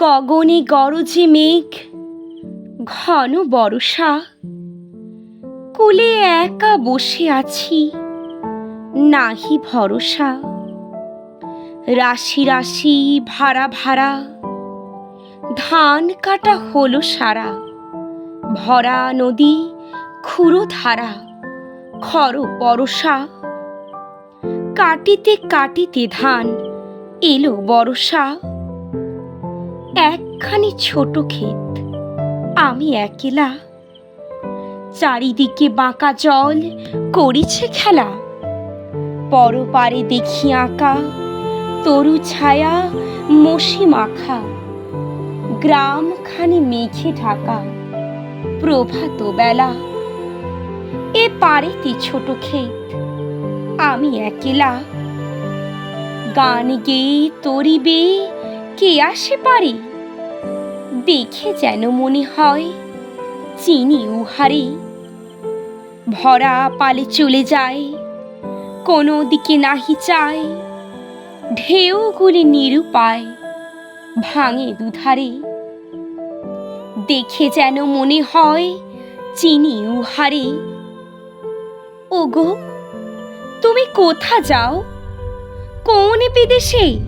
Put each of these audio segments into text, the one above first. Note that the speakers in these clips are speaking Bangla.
গগনে গরজে মেঘ, ঘন বরষা। কুলে একা বসে আছি, নাহি ভরসা। রাশি রাশি ভাড়া ভাড়া, ধান কাটা হলো সারা। ভরা নদী, খুঁড়ো ধারা খর বরষা কাটিতে কাটিতে ধান এলো বরষা। একখানি ছোট ক্ষেত। আমি একলা। চারিদিকে বাঁকা জল, করিছে খেলা। পরপারে দেখি আঁকা, তরু ছায়া মশি মাখা। গ্রামখানি মেঘে ঢাকা, প্রভাত বেলা। এ পারেতে ছোট ক্ষেত, আমি একলা। গান গেয়ে তরিবে কে আসে পারে? দেখে যেন মনে হয় চিনি উহারে। ভরা পালে চলে যায়, কোনো দিকে নাহি চায়। ঢেউগুলি নিরুপায় ভাঙে দুধারে। দেখে যেন মনে হয় চিনি উহারে। ওগো, তুমি কোথা যাও? কোন বিদেশে?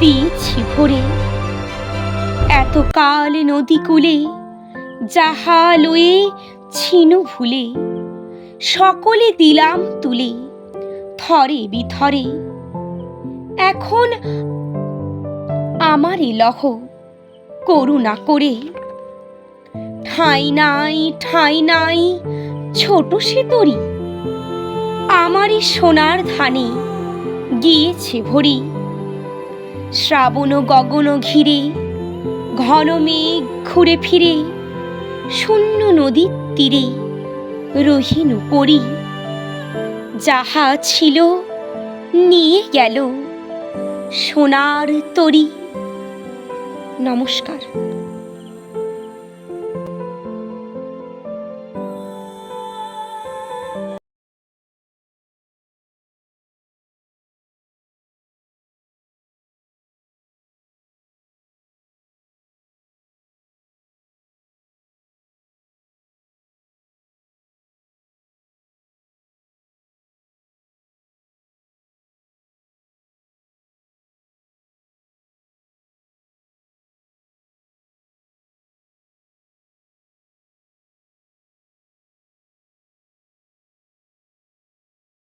দিয়েছি ভরে। এত কাল নদী কূলে, যাহা লয়ে ছিনু ভুলে, সকলে দিলাম তুলে, থরে বিথরে। এখন আমারই লহ, করুণা করে। ঠাঁই নাই ঠাঁই নাই, ছোট সে তরি, আমারই সোনার ধানে গিয়েছে ভরি। শ্রাবণ গগন ঘিরে, ঘন মেঘ ঘুরে ফিরে, শূন্য নদীর তীরে রহিন পরি যাহা ছিল নিয়ে গেল সোনার তরি। নমস্কার।